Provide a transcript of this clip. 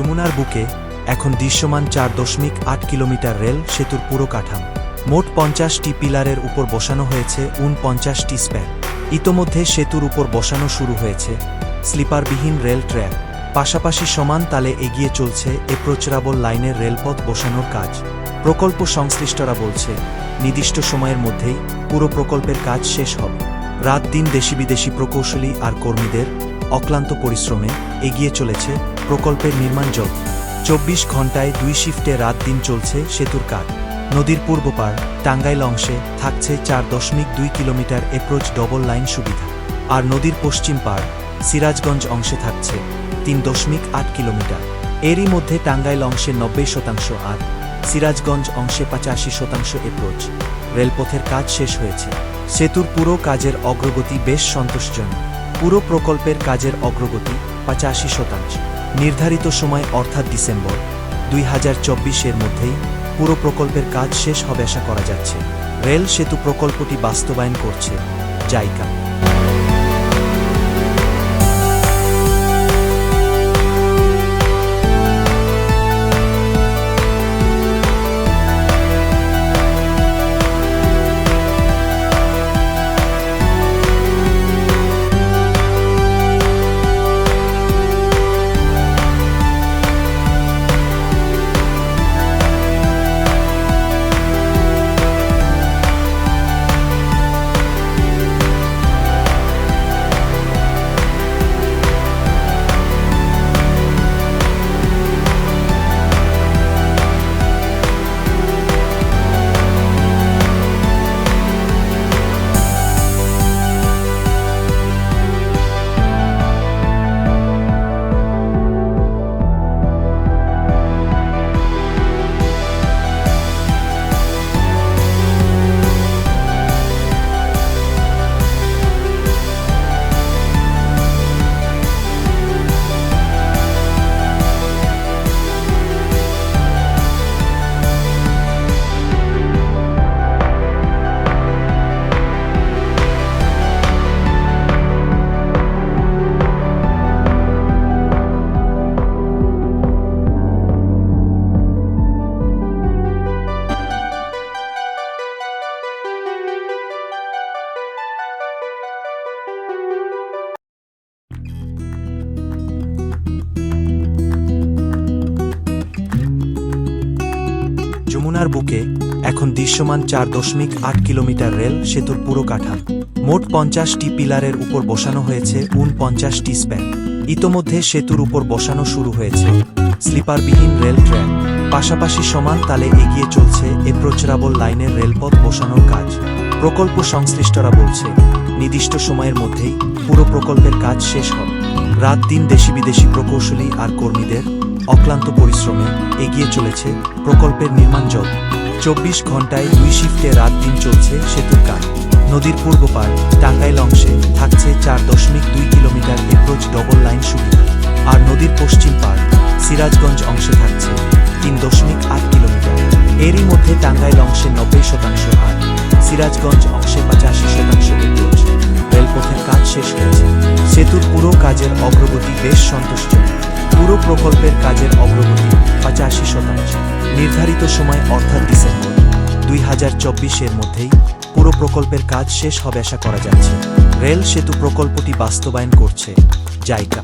যমুনার বুকে এখন দৃশ্যমান চার দশমিক আট কিলোমিটার রেল সেতুর পুরো কাঠাম। মোট পঞ্চাশটি পিলারের উপর বসানো হয়েছে উন পঞ্চাশটি স্প্যান। ইতোমধ্যে সেতুর উপর বসানো শুরু হয়েছে স্লিপারবিহীন রেল ট্র্যাক। পাশাপাশি সমান তালে এগিয়ে চলছে এপ্রোচরাবল লাইনের রেলপথ বসানোর কাজ। প্রকল্প সংশ্লিষ্টরা বলছে, নির্দিষ্ট সময়ের মধ্যেই পুরো প্রকল্পের কাজ শেষ হবে। রাত দিন দেশি বিদেশি প্রকৌশলী আর কর্মীদের অক্লান্ত পরিশ্রমে এগিয়ে চলেছে প্রকল্পের নির্মাণ জল। চব্বিশ ঘন্টায় দুই শিফটে রাত দিন চলছে সেতুর কাজ। নদীর পূর্ব পার টাঙ্গাইল অংশে থাকছে চার দশমিক দুই কিলোমিটার এপ্রোচ ডবল লাইন সুবিধা। আর নদীর পশ্চিম পার সিরাজগঞ্জ অংশে থাকছে তিন দশমিক আট কিলোমিটার। এরই মধ্যে টাঙ্গাইল অংশে নব্বই শতাংশ আর সিরাজগঞ্জ অংশে পঁচাশি শতাংশ এপ্রোচ রেলপথের কাজ শেষ হয়েছে। সেতুর পুরো কাজের অগ্রগতি বেশ সন্তোষজনক। পুরো প্রকল্পের কাজের অগ্রগতি পঁচাশি শতাংশ। নির্ধারিত সময় অর্থাৎ ডিসেম্বর, দুই হাজার চব্বিশের মধ্যেই পুরো প্রকল্পের কাজ শেষ হবে আশা করা যাচ্ছে। রেল সেতু প্রকল্পটি বাস্তবায়ন করছে জাইকা। যমুনার বুকে এখন দৃশ্যমান চার দশমিক আট কিলোমিটার রেল সেতুর পুরো কাঠাম। মোট পঞ্চাশটি পিলারের উপর বসানো হয়েছে উন পঞ্চাশটি স্প্যান। ইতোমধ্যে সেতুর উপর বসানো শুরু হয়েছে। স্লিপারবিহীন রেল ট্র্যাক। পাশাপাশি সমান তালে এগিয়ে চলছে এপ্রোচরাবল লাইনের রেলপথ বসানোর কাজ। প্রকল্প সংশ্লিষ্টরা বলছে, নির্দিষ্ট সময়ের মধ্যেই পুরো প্রকল্পের কাজ শেষ হবে। রাত দিন দেশি বিদেশি প্রকৌশলী আর কর্মীদের অক্লান্ত পরিশ্রমে এগিয়ে চলেছে প্রকল্পের নির্মাণ জল চব্বিশ ঘন্টায় দুই শিফটে রাত দিন চলছে সেতুর কাজ। নদীর পূর্ব পার টাঙ্গাইল অংশে থাকছে চার দশমিক দুই কিলোমিটার এপ্রোচ ডবল লাইন সুবিধা। আর নদীর পশ্চিম পার সিরাজগঞ্জ অংশে থাকছে তিন দশমিক আট কিলোমিটার। এরই মধ্যে টাঙ্গাইল অংশে নব্বই শতাংশ আর সিরাজগঞ্জ অংশে পঁচাশি শতাংশ এপ্রোচ রেলপথের কাজ শেষ হয়েছে। সেতুর পুরো কাজের অগ্রগতি বেশ সন্তুষ্টজনক। পুরো প্রকল্পের কাজের অগ্রগতি পঁচাশি শতাংশ। নির্ধারিত সময় অর্থাৎ ডিসেম্বর। দুই হাজার চব্বিশের মধ্যেই পুরো প্রকল্পের কাজ শেষ হবে আশা করা যাচ্ছে। রেল সেতু প্রকল্পটি বাস্তবায়ন করছে জাইকা।